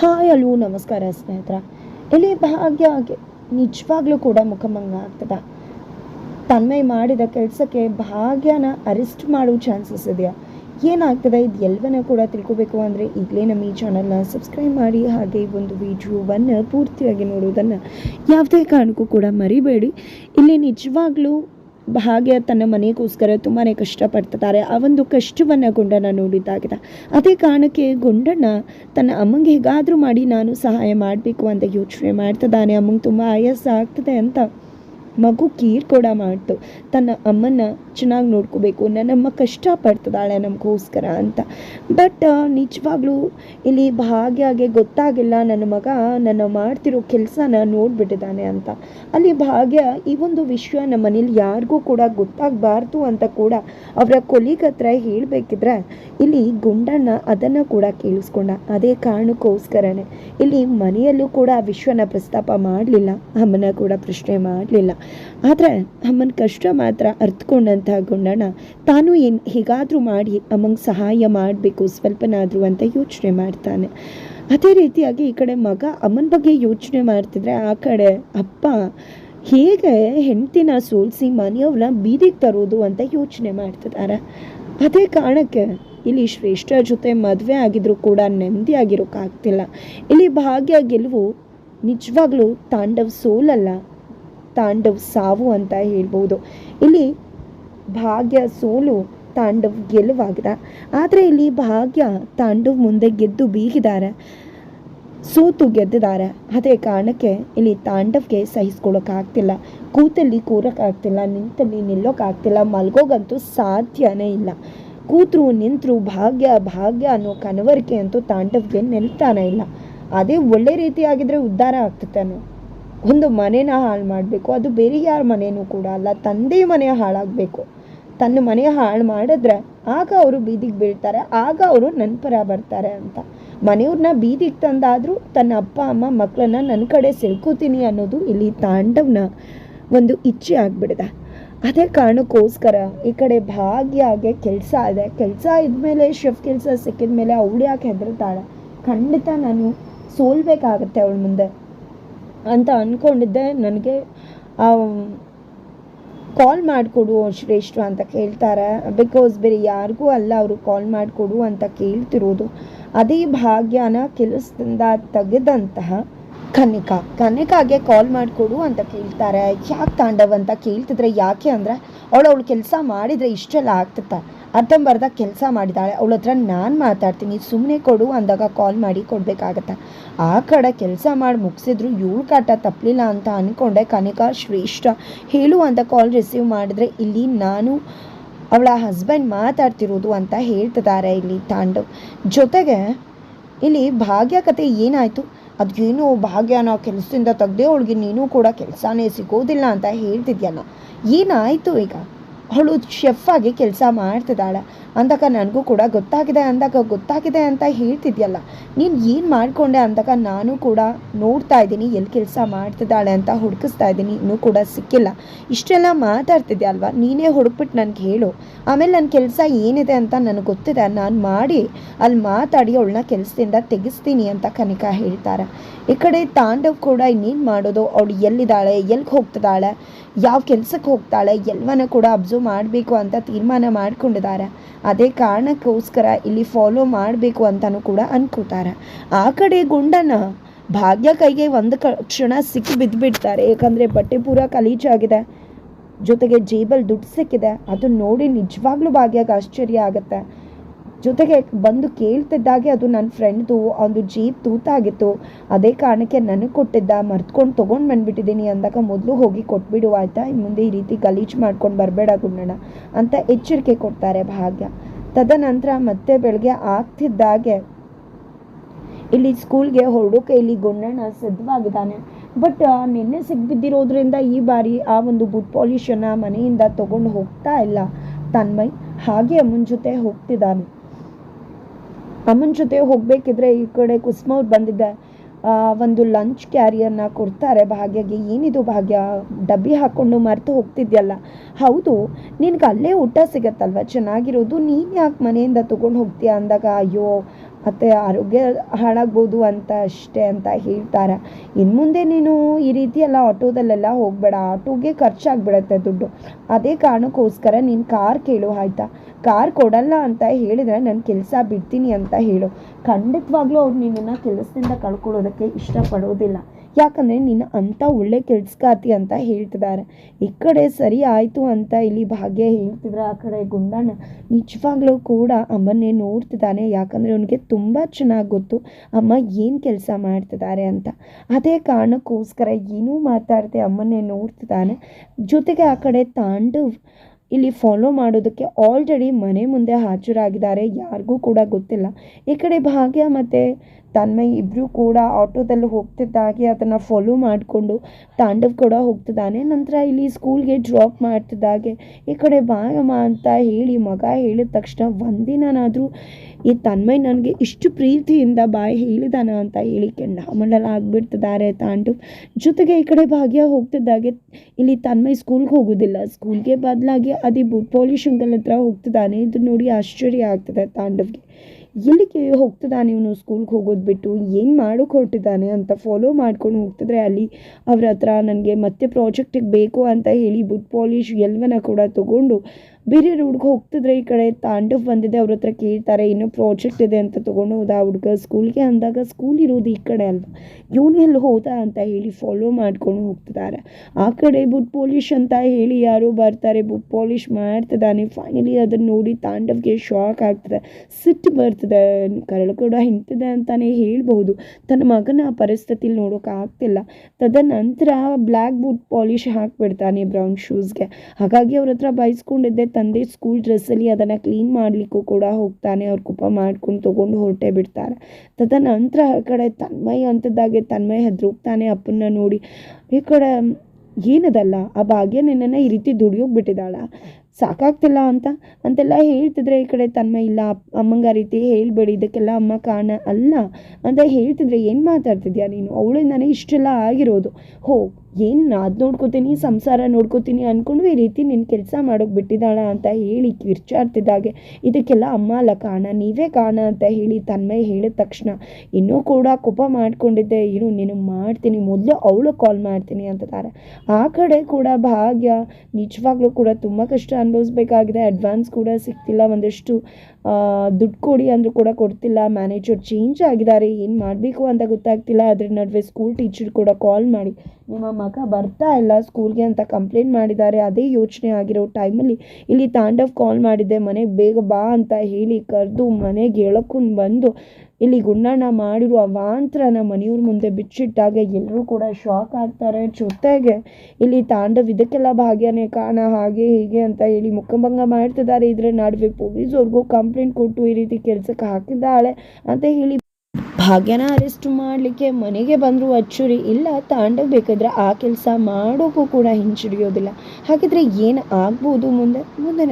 Hi ಅಲ್ಲೂ, ನಮಸ್ಕಾರ ಸ್ನೇಹಿತರ. ಇಲ್ಲಿ ಭಾಗ್ಯ ನಿಜವಾಗ್ಲೂ ಕೂಡ ಮುಖಮಂಗ ಆಗ್ತದ. ತನ್ಮಯ್ ಮಾಡಿದ ಕೆಲಸಕ್ಕೆ ಭಾಗ್ಯನ ಅರೆಸ್ಟ್ ಮಾಡೋ ಚಾನ್ಸಸ್ ಇದೆಯಾ? ಏನಾಗ್ತದೆ ಇದು ಎಲ್ಲವನ್ನ ಕೂಡ ತಿಳ್ಕೊಬೇಕು ಅಂದರೆ ಈಗಲೇ ನಮ್ಮ ಈ ಚಾನಲ್ನ ಸಬ್ಸ್ಕ್ರೈಬ್ ಮಾಡಿ. ಹಾಗೆ ಈ ಒಂದು ವಿಡಿಯೋವನ್ನು ಪೂರ್ತಿಯಾಗಿ ನೋಡುವುದನ್ನು ಯಾವುದೇ ಕಾರಣಕ್ಕೂ ಕೂಡ ಮರಿಬೇಡಿ. ಇಲ್ಲಿ ನಿಜವಾಗ್ಲೂ ಭಾಗ್ಯ ತನ್ನ ಮನೆಗೋಸ್ಕರ ತುಂಬಾ ಕಷ್ಟಪಡ್ತಿದ್ದಾರೆ. ಆ ಒಂದು ಕಷ್ಟವನ್ನು ಗುಂಡನ ನೋಡಿದ್ದಾಗಿದೆ. ಅದೇ ಕಾರಣಕ್ಕೆ ಗುಂಡಣ್ಣ ತನ್ನ ಅಮ್ಮಂಗೆ ಹೇಗಾದರೂ ಮಾಡಿ ನಾನು ಸಹಾಯ ಮಾಡಬೇಕು ಅಂತ ಯೋಚನೆ ಮಾಡ್ತಿದ್ದಾನೆ. ಅಮ್ಮಂಗೆ ತುಂಬ ಆಯಾಸ ಆಗ್ತದೆ ಅಂತ ಮಗು ಕೀರ್ ಕೂಡ ಮಾಡ್ತು. ತನ್ನ ಅಮ್ಮನ ಚೆನ್ನಾಗಿ ನೋಡ್ಕೋಬೇಕು, ನನ್ನಮ್ಮ ಕಷ್ಟಪಡ್ತಿದ್ದಾಳೆ ನಮಗೋಸ್ಕರ ಅಂತ. ಬಟ್ ನಿಜವಾಗ್ಲೂ ಇಲ್ಲಿ ಭಾಗ್ಯಗೆ ಗೊತ್ತಾಗಿಲ್ಲ, ನನ್ನ ಮಗ ನನ್ನ ಮಾಡ್ತಿರೋ ಕೆಲಸನ ನೋಡ್ಬಿಟ್ಟಿದ್ದಾನೆ ಅಂತ. ಅಲ್ಲಿ ಭಾಗ್ಯ ಈ ಒಂದು ವಿಷಯ ನಮ್ಮ ಮನೇಲಿ ಯಾರಿಗೂ ಕೂಡ ಗೊತ್ತಾಗಬಾರ್ದು ಅಂತ ಕೂಡ ಅವರ ಕೊಲಿಗ್ ಹತ್ರ ಹೇಳಬೇಕಿದ್ರೆ ಇಲ್ಲಿ ಗುಂಡಣ್ಣ ಅದನ್ನು ಕೂಡ ಕೇಳಿಸ್ಕೊಂಡ. ಅದೇ ಕಾರಣಕ್ಕೋಸ್ಕರನೇ ಇಲ್ಲಿ ಮನೆಯಲ್ಲೂ ಕೂಡ ವಿಶ್ವನ ಪ್ರಸ್ತಾಪ ಮಾಡಲಿಲ್ಲ, ಅಮ್ಮನ ಕೂಡ ಪ್ರಶ್ನೆ ಮಾಡಲಿಲ್ಲ. ಆದರೆ ಅಮ್ಮನ ಕಷ್ಟ ಮಾತ್ರ ಅರ್ಥಕೊಂಡಂತಹ ಗುಂಡಣ್ಣ ತಾನು ಏನು ಹೇಗಾದರೂ ಮಾಡಿ ಅಮ್ಮಂಗೆ ಸಹಾಯ ಮಾಡಬೇಕು, ಸ್ವಲ್ಪನಾದರೂ ಅಂತ ಯೋಚನೆ ಮಾಡ್ತಾನೆ. ಅದೇ ರೀತಿಯಾಗಿ ಈ ಕಡೆ ಮಗ ಅಮ್ಮನ ಬಗ್ಗೆ ಯೋಚನೆ ಮಾಡ್ತಿದ್ರೆ ಆ ಕಡೆ ಅಪ್ಪ, ಹೇಗೆ ಹೆಂಡ್ತಿನ ಸೋಲಿಸಿ ಮನೆಯವ್ರನ್ನ ಬೀದಿಗೆ ತರೋದು ಅಂತ ಯೋಚನೆ ಮಾಡ್ತಿದ್ದಾರೆ ಅದೇ ಕಾರಣಕ್ಕೆ ಇಲ್ಲಿ ಶ್ರೇಷ್ಠ ಜೊತೆ ಮದುವೆ ಆಗಿದ್ರೂ ಕೂಡ ನೆಮ್ಮದಿಯಾಗಿರೋಕ್ಕಾಗ್ತಿಲ್ಲ ಇಲ್ಲಿ ಭಾಗ್ಯ ಗೆಲುವು ನಿಜವಾಗ್ಲೂ ತಾಂಡವ್ ಸೋಲಲ್ಲ, ತಾಂಡವ್ ಸಾವು ಅಂತ ಹೇಳ್ಬೋದು. ಇಲ್ಲಿ ಭಾಗ್ಯ ಸೋಲು ತಾಂಡವ್ ಗೆಲುವಾಗಿದೆ. ಆದರೆ ಇಲ್ಲಿ ಭಾಗ್ಯ ತಾಂಡವ್ ಮುಂದೆ ಗೆದ್ದು ಬೀಗಿದ್ದಾರೆ, ಸೋತು ಗೆದ್ದಿದ್ದಾರೆ. ಅದೇ ಕಾರಣಕ್ಕೆ ಇಲ್ಲಿ ತಾಂಡವ್ಗೆ ಸಹಿಸ್ಕೊಳ್ಳೋಕ್ಕಾಗ್ತಿಲ್ಲ ಕೂತಲ್ಲಿ ಕೂರೋಕ್ಕಾಗ್ತಿಲ್ಲ ನಿಂತಲ್ಲಿ ನಿಲ್ಲೋಕ್ಕಾಗ್ತಿಲ್ಲ ಮಲ್ಗೋಗಂತೂ ಸಾಧ್ಯನೇ ಇಲ್ಲ. ಕೂತರು ನಿಂತರು ಭಾಗ್ಯ ಭಾಗ್ಯ ಅನ್ನೋ ಕನವರಿಕೆ ಅಂತೂ ತಾಂಡವ್ಗೆ ನಿಲ್ತಾನೆ ಇಲ್ಲ. ಅದೇ ಒಳ್ಳೆ ರೀತಿಯಾಗಿದ್ರೆ ಉದ್ಧಾರ ಆಗ್ತಿತ್ತಾನೆ ಒಂದು ಮನೇನ ಹಾಳು ಮಾಡಬೇಕು. ಅದು ಬೇರೆ ಯಾರ ಮನೇನೂ ಕೂಡ ಅಲ್ಲ ತಂದೆ ಮನೆ ಹಾಳಾಗಬೇಕು. ತನ್ನ ಮನೆ ಹಾಳು ಮಾಡಿದ್ರೆ ಆಗ ಅವರು ಬೀದಿಗೆ ಬೀಳ್ತಾರೆ, ಆಗ ಅವರು ನನ್ನ ಪರ ಬರ್ತಾರೆ ಅಂತ. ಮನೆಯವ್ರನ್ನ ಬೀದಿಗೆ ತಂದಾದರೂ ತನ್ನ ಅಪ್ಪ, ಅಮ್ಮ ಮಕ್ಕಳನ್ನ ನನ್ನ ಕಡೆ ಸೆಳ್ಕೋತೀನಿ ಅನ್ನೋದು ಇಲ್ಲಿ ತಾಂಡವ್ನ ಒಂದು ಇಚ್ಛೆ ಆಗ್ಬಿಡಿದೆ ಅದೇ ಕಾರಣಕ್ಕೋಸ್ಕರ ಈ ಕಡೆ ಭಾಗ್ಯಾಗೆ ಕೆಲಸ ಇದೆ. ಕೆಲಸ ಇದ್ಮೇಲೆ ಶೆಫ್ ಕೆಲಸ ಸಿಕ್ಕಿದ ಮೇಲೆ ಅವಳು ಯಾಕೆ ಹೆದರ್ತಾಳೆ ಖಂಡಿತ ನಾನು ಸೋಲ್ಬೇಕಾಗತ್ತೆ ಅವಳ ಮುಂದೆ ಅಂತ ಅಂದ್ಕೊಂಡಿದ್ದೆ ನನಗೆ ಕಾಲ್ ಮಾಡಿಕೊಡು ಶ್ರೇಷ್ಠ ಅಂತ ಕೇಳ್ತಾರೆ. ಬಿಕಾಸ್ ಬೇರೆ ಯಾರಿಗೂ ಅಲ್ಲ ಅವರು ಕಾಲ್ ಮಾಡಿಕೊಡು ಅಂತ ಕೇಳ್ತಿರೋದು. ಅದೇ ಭಾಗ್ಯನ ಕೆಲಸದಿಂದ ತೆಗೆದಂತಹ ಕನಿಕಾ. ಕನಿಕಾಗೆ ಕಾಲ್ ಮಾಡಿಕೊಡು ಅಂತ ಕೇಳ್ತಾರೆ. ಯಾಕೆ ತಾಂಡವ್ ಅಂತ ಕೇಳ್ತಿದ್ರೆ ಯಾಕೆ ಅಂದರೆ ಅವಳು ಅವಳು ಕೆಲಸ ಮಾಡಿದರೆ ಇಷ್ಟೆಲ್ಲ ಆಗ್ತಿತ್ತ? ಅರ್ಧಂಬರ್ಧ ಕೆಲಸ ಮಾಡಿದಾಳೆ. ಅವಳ ಹತ್ರ ನಾನು ಮಾತಾಡ್ತೀನಿ. ಸುಮ್ಮನೆ ಕೊಡು ಅಂದಾಗ ಕಾಲ್ ಮಾಡಿ ಕೊಡಬೇಕಾಗತ್ತೆ. ಆ ಕಡೆ ಕೆಲಸ ಮಾಡಿ ಮುಗಿಸಿದ್ರು ಇವಳು ಕಾಟ ತಪ್ಪಲಿಲ್ಲ ಅಂತ ಅಂದ್ಕೊಂಡೆ ಕನಿಕಾ, ಶ್ರೇಷ್ಠ ಹೇಳು ಅಂತ ಕಾಲ್ ರಿಸೀವ್ ಮಾಡಿದ್ರೆ ಇಲ್ಲಿ ನಾನು ಅವಳ ಹಸ್ಬೆಂಡ್ ಮಾತಾಡ್ತಿರೋದು ಅಂತ ಹೇಳ್ತಿದ್ದಾರೆ ಇಲ್ಲಿ ತಾಂಡವ್ ಜೊತೆಗೆ ಇಲ್ಲಿ ಭಾಗ್ಯ ಕತೆ ಏನಾಯಿತು? ಅದೇನು ಭಾಗ್ಯ ನಾವು ಕೆಲಸದಿಂದ ತೆಗ್ದೆ ಅವಳಿಗೆ ನೀನು ಕೂಡ ಕೆಲಸನೇ ಸಿಗೋದಿಲ್ಲ ಅಂತ ಹೇಳ್ತಿದ್ಯಲ್ಲ. ಏನಾಯಿತು ಈಗ? ಅವಳು ಶೆಫ್ ಆಗಿ ಕೆಲಸ ಮಾಡ್ತಿದ್ದಾಳೆ. ಅಂದಾಗ ನನಗೂ ಕೂಡ ಗೊತ್ತಾಗಿದೆ ಅಂದಾಗ ಗೊತ್ತಾಗಿದೆ ಅಂತ ಹೇಳ್ತಿದ್ಯಲ್ಲ. ನೀನು ಏನು ಮಾಡಿಕೊಂಡೆ ಅಂದಾಗ ನಾನು ಕೂಡ ನೋಡ್ತಾ ಇದ್ದೀನಿ, ಎಲ್ಲಿ ಕೆಲಸ ಮಾಡ್ತಿದ್ದಾಳೆ ಅಂತ ಹುಡುಕಿಸ್ತಾ ಇದ್ದೀನಿ, ಇನ್ನೂ ಕೂಡ ಸಿಕ್ಕಿಲ್ಲ. ಇಷ್ಟೆಲ್ಲ ಅಲ್ವಾ? ನೀನೇ ಹುಡುಕ್ಬಿಟ್ಟು ನನಗೆ ಹೇಳು. ಆಮೇಲೆ ನನ್ನ ಕೆಲಸ ಏನಿದೆ ಅಂತ ನನಗೆ ಗೊತ್ತಿದೆ, ನಾನು ಮಾಡಿ, ಅಲ್ಲಿ ಮಾತಾಡಿ ಅವಳನ್ನ ಕೆಲಸದಿಂದ ತೆಗೆಸ್ತೀನಿ ಅಂತ ಕನಿಕಾ ಹೇಳ್ತಾರೆ. ಈ ಕಡೆ ತಾಂಡವ್ ಕೂಡ ಇನ್ನೇನು ಮಾಡೋದು? ಅವಳು ಎಲ್ಲಿದ್ದಾಳೆ? ಎಲ್ಲಿಗೆ ಹೋಗ್ತಿದ್ದಾಳೆ? ಯಾವ ಕೆಲಸಕ್ಕೆ ಹೋಗ್ತಾಳೆ? ಎಲ್ಲವನ್ನ ಕೂಡ ಅಬ್ಸರ್ವ್ ಮಾಡಬೇಕು ಅಂತ ತೀರ್ಮಾನ ಮಾಡ್ಕೊಂಡಿದ್ದಾರೆ. ಅದೇ ಕಾರಣಕ್ಕೋಸ್ಕರ ಇಲ್ಲಿ ಫಾಲೋ ಮಾಡಬೇಕು ಅಂತಲೂ ಕೂಡ ಅನ್ಕೋತಾರೆ. ಆ ಕಡೆ ಗುಂಡನ ಭಾಗ್ಯ ಕೈಗೆ ಒಂದು ಕ್ಷಣ ಸಿಕ್ಕಿ ಬಿದ್ದುಬಿಡ್ತಾರೆ ಯಾಕಂದರೆ ಬಟ್ಟೆ ಪೂರ ಗಲೀಜಾಗಿದೆ ಜೊತೆಗೆ ಜೇಬಲ್ ದುಡ್ಡು ಸಿಕ್ಕಿದೆ. ಅದು ನೋಡಿ ನಿಜವಾಗ್ಲೂ ಭಾಗ್ಯಕ್ಕೆ ಆಶ್ಚರ್ಯ ಆಗುತ್ತೆ. ಜೊತೆಗೆ ಬಂದು ಕೇಳ್ತಿದ್ದಾಗೆ ಅದು ನನ್ನ ಫ್ರೆಂಡ್ದು ಒಂದು ಜೀಪ್ ತೂತಾಗಿತ್ತು. ಅದೇ ಕಾರಣಕ್ಕೆ ನನಗೆ ಕೊಟ್ಟಿದ್ದ, ಮರ್ತ್ಕೊಂಡು ತೊಗೊಂಡು ಬಂದ್ಬಿಟ್ಟಿದ್ದೀನಿ ಅಂದಾಗ ಮೊದಲು ಹೋಗಿ ಕೊಟ್ಬಿಡು, ಆಯ್ತಾ? ಮುಂದೆ ಈ ರೀತಿ ಗಲೀಜು ಮಾಡ್ಕೊಂಡು ಬರಬೇಡ ಗುಂಡಣ್ಣ ಅಂತ ಎಚ್ಚರಿಕೆ ಕೊಡ್ತಾರೆ ಭಾಗ್ಯ. ತದನಂತರ ಮತ್ತೆ ಬೆಳಗ್ಗೆ ಆಗ್ತಿದ್ದಾಗೆ ಇಲ್ಲಿ ಸ್ಕೂಲ್ಗೆ ಹೊರಡೋಕೆ ಇಲ್ಲಿ ಗುಂಡಣ್ಣ ಸಿದ್ಧವಾಗಿದ್ದಾನೆ. ಬಟ್ ನಿನ್ನೆ ಸಿಗ್ಬಿದ್ದಿರೋದ್ರಿಂದ ಈ ಬಾರಿ ಆ ಒಂದು ಬುಟ್ ಪಾಲಿಷನ್ನು ಮನೆಯಿಂದ ತೊಗೊಂಡು ಹೋಗ್ತಾ ಇಲ್ಲ. ತನ್ಮಯ್ ಹಾಗೆ ಮುಂಜೊತೆ ಜೊತೆ ಹೋಗ್ತಿದ್ದಾನೆ. ಅಮ್ಮನ ಜೊತೆ ಹೋಗಬೇಕಿದ್ರೆ ಈ ಕಡೆ ಕುಸುಮವ್ರು ಬಂದಿದ್ದೆ ಆ, ಒಂದು ಲಂಚ್ ಕ್ಯಾರಿಯರ್ನ ಕೊಡ್ತಾರೆ ಭಾಗ್ಯಗೆ. ಏನಿದು ಭಾಗ್ಯ? ಡಬ್ಬಿ ಹಾಕ್ಕೊಂಡು ಮರೆತು ಹೋಗ್ತಿದ್ಯಲ್ಲ. ಹೌದು ನಿನಗೆ ಅಲ್ಲೇ ಊಟ ಸಿಗತ್ತಲ್ವ? ಚೆನ್ನಾಗಿರೋದು. ನೀನು ಯಾಕೆ ಮನೆಯಿಂದ ತೊಗೊಂಡು ಹೋಗ್ತೀಯ ಅಂದಾಗ ಅಯ್ಯೋ ಮತ್ತು ಆರೋಗ್ಯ ಹಾಳಾಗ್ಬೋದು ಅಂತ ಅಷ್ಟೇ ಅಂತ ಹೇಳ್ತಾರೆ. ಇನ್ನು ಮುಂದೆ ನೀನು ಈ ರೀತಿ ಎಲ್ಲ ಆಟೋದಲ್ಲೆಲ್ಲ ಹೋಗಬೇಡ. ಆಟೋಗೆ ಖರ್ಚಾಗ್ಬಿಡತ್ತೆ ದುಡ್ಡು. ಅದೇ ಕಾರಣಕ್ಕೋಸ್ಕರ ನೀನು ಕಾರ್ ಕೇಳು ಆಯಿತಾ? ಕಾರ್ ಕೊಡಲ್ಲ ಅಂತ ಹೇಳಿದರೆ ನಾನು ಕೆಲಸ ಬಿಡ್ತೀನಿ ಅಂತ ಹೇಳು. ಖಂಡಿತವಾಗ್ಲೂ ಅವ್ರು ನಿನ್ನನ್ನು ಕೆಲಸದಿಂದ ಕಳ್ಕೊಳ್ಳೋದಕ್ಕೆ ಇಷ್ಟಪಡೋದಿಲ್ಲ. ಯಾಕಂದರೆ ನೀನು ಅಂಥ ಒಳ್ಳೆ ಕೆಲ್ಸಗಾತಿ ಅಂತ ಹೇಳ್ತಿದ್ದಾರೆ. ಈ ಕಡೆ ಸರಿ ಆಯಿತು ಅಂತ ಇಲ್ಲಿ ಭಾಗ್ಯ ಹೇಳ್ತಿದ್ರೆ ಆ ಕಡೆ ಗುಂಡಣ್ಣ ನಿಜವಾಗ್ಲೂ ಕೂಡ ಅಮ್ಮನ್ನೇ ನೋಡ್ತಿದ್ದಾನೆ. ಯಾಕಂದರೆ ಅವನಿಗೆ ತುಂಬ ಚೆನ್ನಾಗಿ ಗೊತ್ತು ಅಮ್ಮ ಏನು ಕೆಲಸ ಮಾಡ್ತಿದ್ದಾರೆ ಅಂತ. ಅದೇ ಕಾರಣಕ್ಕೋಸ್ಕರ ಏನೂ ಮಾತಾಡದೆ ಅಮ್ಮನ್ನೇ ನೋಡ್ತಿದ್ದಾನೆ. ಜೊತೆಗೆ ಆ ಕಡೆ ತಾಂಡವ್ ಇಲ್ಲಿ ಫಾಲೋ ಮಾಡೋದಕ್ಕೆ ಆಲ್ರೆಡಿ ಮನೆ ಮುಂದೆ ಹಾಜರಾಗಿದ್ದಾರೆ. ಯಾರಿಗೂ ಕೂಡ ಗೊತ್ತಿಲ್ಲ. ಈ ಕಡೆ ಭಾಗ್ಯ ಮತ್ತು ತನ್ಮಯ್ ಇಬ್ಬರೂ ಕೂಡ ಆಟೋದಲ್ಲಿ ಹೋಗ್ತಿದ್ದಾಗೆ ಅದನ್ನು ಫಾಲೋ ಮಾಡಿಕೊಂಡು ತಾಂಡವ್ ಕೂಡ ಹೋಗ್ತಿದ್ದಾನೆ. ನಂತರ ಇಲ್ಲಿ ಸ್ಕೂಲ್ಗೆ ಡ್ರಾಪ್ ಮಾಡ್ತಿದ್ದಾಗೆ. ಈ ಕಡೆ ಬಾಯಮ್ಮ ಅಂತ ಹೇಳಿ ಮಗ ಹೇಳಿದ ತಕ್ಷಣ ಒಂದಿನನಾದರೂ ಈ ತನ್ಮಯ್ ನನಗೆ ಇಷ್ಟು ಪ್ರೀತಿಯಿಂದ ಬಾಯಿ ಹೇಳಿದಾನ ಅಂತ ಹೇಳಿ ಕೆಂಡಾಮಂಡಲ ಆಗಿಬಿಡ್ತಿದ್ದಾರೆ ತಾಂಡವ್. ಜೊತೆಗೆ ಈ ಕಡೆ ಭಾಗ್ಯ ಹೋಗ್ತಿದ್ದಾಗೆ. ಇಲ್ಲಿ ತನ್ಮಯ್ ಸ್ಕೂಲ್ಗೆ ಹೋಗೋದಿಲ್ಲ. ಸ್ಕೂಲ್ಗೆ ಬದಲಾಗಿ ಅದೇ ಬುಟ್ ಅಂಕಲ್ ಹತ್ರ ಹೋಗ್ತಿದ್ದಾನೆ. ಇದು ನೋಡಿ ಆಶ್ಚರ್ಯ ಆಗ್ತದೆ ತಾಂಡವ್ಗೆ. ಎಲ್ಲಿಗೆ ಹೋಗ್ತಿದ್ದಾನೆ ಇವನು ಸ್ಕೂಲ್ಗೆ ಹೋಗೋದು ಬಿಟ್ಟು? ಏನು ಮಾಡೋಕೆ ಹೊರಟಿದ್ದಾನೆ ಅಂತ ಫಾಲೋ ಮಾಡ್ಕೊಂಡು ಹೋಗ್ತಿದ್ರೆ ಅಲ್ಲಿ ಅವ್ರ ಹತ್ರ ನನಗೆ ಮತ್ತೆ ಪ್ರಾಜೆಕ್ಟಿಗೆ ಬೇಕು ಅಂತ ಹೇಳಿ ಬುಟ್ ಪಾಲಿಶ್ ಎಲ್ಲವನ್ನ ಕೂಡ ತೊಗೊಂಡು ಬೇರೆ ಹುಡುಗ ಹೋಗ್ತಿದ್ರೆ ಈ ಕಡೆ ತಾಂಡವ್ ಬಂದಿದೆ, ಅವ್ರ ಹತ್ರ ಕೇಳ್ತಾರೆ, ಇನ್ನೂ ಪ್ರಾಜೆಕ್ಟ್ ಇದೆ ಅಂತ ತೊಗೊಂಡು ಹೋದ ಹುಡುಗ ಸ್ಕೂಲ್ಗೆ ಅಂದಾಗ ಸ್ಕೂಲ್ ಇರೋದು ಈ ಕಡೆ ಅಲ್ವಾ? ಇವನು ಎಲ್ಲಿ ಹೋದ ಅಂತ ಹೇಳಿ ಫಾಲೋ ಮಾಡ್ಕೊಂಡು ಹೋಗ್ತಿದ್ದಾರೆ. ಆ ಕಡೆ ಬುಟ್ ಪಾಲಿಶ್ ಅಂತ ಹೇಳಿ ಯಾರೋ ಬರ್ತಾರೆ, ಬುಟ್ ಪಾಲಿಶ್ ಮಾಡ್ತಿದ್ದಾನೆ. ಫೈನಲಿ ಅದನ್ನು ನೋಡಿ ತಾಂಡವ್ಗೆ ಶಾಕ್ ಆಗ್ತದೆ. ಸಿಟ್ಟು ಬರ್ತದೆ, ಕರಳು ಕೂಡ ಹಿಂತಿದೆ ಅಂತಲೇ ಹೇಳ್ಬಹುದು. ತನ್ನ ಮಗನ ಆ ಪರಿಸ್ಥಿತಿಲಿ ನೋಡೋಕೆ ಆಗ್ತಿಲ್ಲ. ತದನಂತರ ಬ್ಲ್ಯಾಕ್ ಬುಟ್ ಪಾಲಿಶ್ ಹಾಕ್ಬಿಡ್ತಾನೆ ಬ್ರೌನ್ ಶೂಸ್ಗೆ ಹಾಗಾಗಿ ಅವ್ರ ಹತ್ರ ಬೈಸ್ಕೊಂಡಿದ್ದೆ ತಂದೆ ಸ್ಕೂಲ್ ಡ್ರೆಸ್ಸಲ್ಲಿ ಅದನ್ನು ಕ್ಲೀನ್ ಮಾಡಲಿಕ್ಕೂ ಕೂಡ ಹೋಗ್ತಾನೆ. ಅವ್ರ ಕುಪ್ಪ ಮಾಡ್ಕೊಂಡು ತೊಗೊಂಡು ಹೊರಟೇ ಬಿಡ್ತಾರೆ. ತದನಂತರ ಆ ಕಡೆ ತನ್ಮಯ್ ಅಂಥದ್ದಾಗೆ ತನ್ಮಯ್ ಹೆದ್ರೋಗ್ತಾನೆ ಅಪ್ಪನ್ನ ನೋಡಿ. ಈ ಕಡೆ ಏನದಲ್ಲ, ಆ ಭಾಗ್ಯ ನಿನ್ನನ್ನು ಈ ರೀತಿ ದುಡಿಯೋಗಿ ಬಿಟ್ಟಿದ್ದಾಳ ಸಾಕಾಗ್ತಿಲ್ಲ ಅಂತ. ಅಂತೆಲ್ಲ ಹೇಳ್ತಿದ್ರೆ ಈ ಕಡೆ ತನ್ಮ ಇಲ್ಲ ಅಮ್ಮಂಗ ರೀತಿ ಹೇಳ್ಬೇಡಿ, ಇದಕ್ಕೆಲ್ಲ ಅಮ್ಮ ಕಾರಣ ಅಲ್ಲ ಅಂತ ಹೇಳ್ತಿದ್ರೆ ಏನು ಮಾತಾಡ್ತಿದ್ಯಾ ನೀನು? ಅವಳಿಂದಾನೇ ಇಷ್ಟೆಲ್ಲ ಆಗಿರೋದು. ಹೋ ಏನು ಅದು ನೋಡ್ಕೋತೀನಿ, ಸಂಸಾರ ನೋಡ್ಕೋತೀನಿ ಅಂದ್ಕೊಂಡು ಈ ರೀತಿ ನಿನ್ನ ಕೆಲಸ ಮಾಡೋಕ್ಕೆ ಬಿಟ್ಟಿದ್ದಾಳ ಅಂತ ಹೇಳಿ ಕಿರ್ಚಾಡ್ತಿದ್ದಾಗೆ. ಇದಕ್ಕೆಲ್ಲ ಅಮ್ಮ ಅಲ್ಲ ಕಾರಣ ನೀವೇ ಕಾಣ ಅಂತ ಹೇಳಿ ತನ್ಮಯ್ ಹೇಳಿದ ತಕ್ಷಣ, ಇನ್ನೂ ಕೂಡ ಕೋಪ ಮಾಡ್ಕೊಂಡಿದ್ದೆ ಏನು ನೀನು ಮಾಡ್ತೀನಿ, ಮೊದಲು ಅವಳು ಕಾಲ್ ಮಾಡ್ತೀನಿ ಅಂತಾರೆ ಆ ಕಡೆ ಕೂಡ ಭಾಗ್ಯ, ನಿಜವಾಗ್ಲೂ ಕೂಡ ತುಂಬ ಕಷ್ಟ ಅನುಭವಿಸ್ಬೇಕಾಗಿದೆ. ಅಡ್ವಾನ್ಸ್ ಕೂಡ ಸಿಗ್ತಿಲ್ಲ ಒಂದಷ್ಟು. ದುಡ್ಡು ಕೊಡಿ ಅಂದರೂ ಕೂಡ ಕೊಡ್ತಿಲ್ಲ. ಮ್ಯಾನೇಜರ್ ಚೇಂಜ್ ಆಗಿದ್ದಾರೆ. ಏನು ಮಾಡಬೇಕು ಅಂತ ಗೊತ್ತಾಗ್ತಿಲ್ಲ. ಅದ್ರ ನಡುವೆ ಸ್ಕೂಲ್ ಟೀಚರ್ ಕೂಡ ಕಾಲ್ ಮಾಡಿ ನಿಮ್ಮ ಮಗ ಬರ್ತಾ ಇಲ್ಲ, ಸ್ಕೂಲ್ಗೆ ಅಂತ ಕಂಪ್ಲೇಂಟ್ ಮಾಡಿದ್ದಾರೆ. ಅದೇ ಯೋಚನೆ ಆಗಿರೋ ಟೈಮಲ್ಲಿ ಇಲ್ಲಿ ತಾಂಡವ್ ಕಾಲ್ ಮಾಡಿದ್ದೆ ಮನೆಗೆ ಬೇಗ ಬಾ ಅಂತ ಹೇಳಿ ಕರೆದು ಮನೆಗೆ ಎಳ್ಕೊಂಡು ಬಂದು ಇಲ್ಲಿ ಗುಂಡಣ್ಣ ಮಾಡಿರುವ ಅವಾಂತರನ ಮನೆಯವ್ರ ಮುಂದೆ ಬಿಚ್ಚಿಟ್ಟಾಗ ಎಲ್ಲರೂ ಕೂಡ ಶಾಕ್ ಆಗ್ತಾರೆ. ಜೊತೆಗೆ ಇಲ್ಲಿ ತಾಂಡವ್ ಇದಕ್ಕೆಲ್ಲ ಭಾಗ್ಯನೇ ಕಾಣ, ಹಾಗೆ ಹೀಗೆ ಅಂತ ಹೇಳಿ ಮುಖಭಂಗ ಮಾಡ್ತಿದ್ದಾರೆ. ಇದರ ನಡುವೆ ಪೊಲೀಸವ್ರಿಗೂ ಕಂಪ್ಲೇಂಟ್ ಕೊಟ್ಟು ಈ ರೀತಿ ಕೆಲಸಕ್ಕೆ ಹಾಕಿದ್ದಾಳೆ ಅಂತ ಹೇಳಿ ಭಾಗ್ಯನ ಅರೆಸ್ಟ್ ಮಾಡಲಿಕ್ಕೆ ಮನೆಗೆ ಬಂದರೂ ಅಚ್ಚುರಿ. ಇಲ್ಲ ತಾಂಡಗೆ ಬೇಕಾದ್ರೆ ಆ ಕೆಲಸ ಮಾಡೋಕ್ಕೂ ಕೂಡ ಹಿಂಜರಿಯೋದಿಲ್ಲ ಹಾಗಿದ್ರೆ ಏನು ಆಗ್ಬೋದು ಮುಂದೆ? ಮುಂದೆ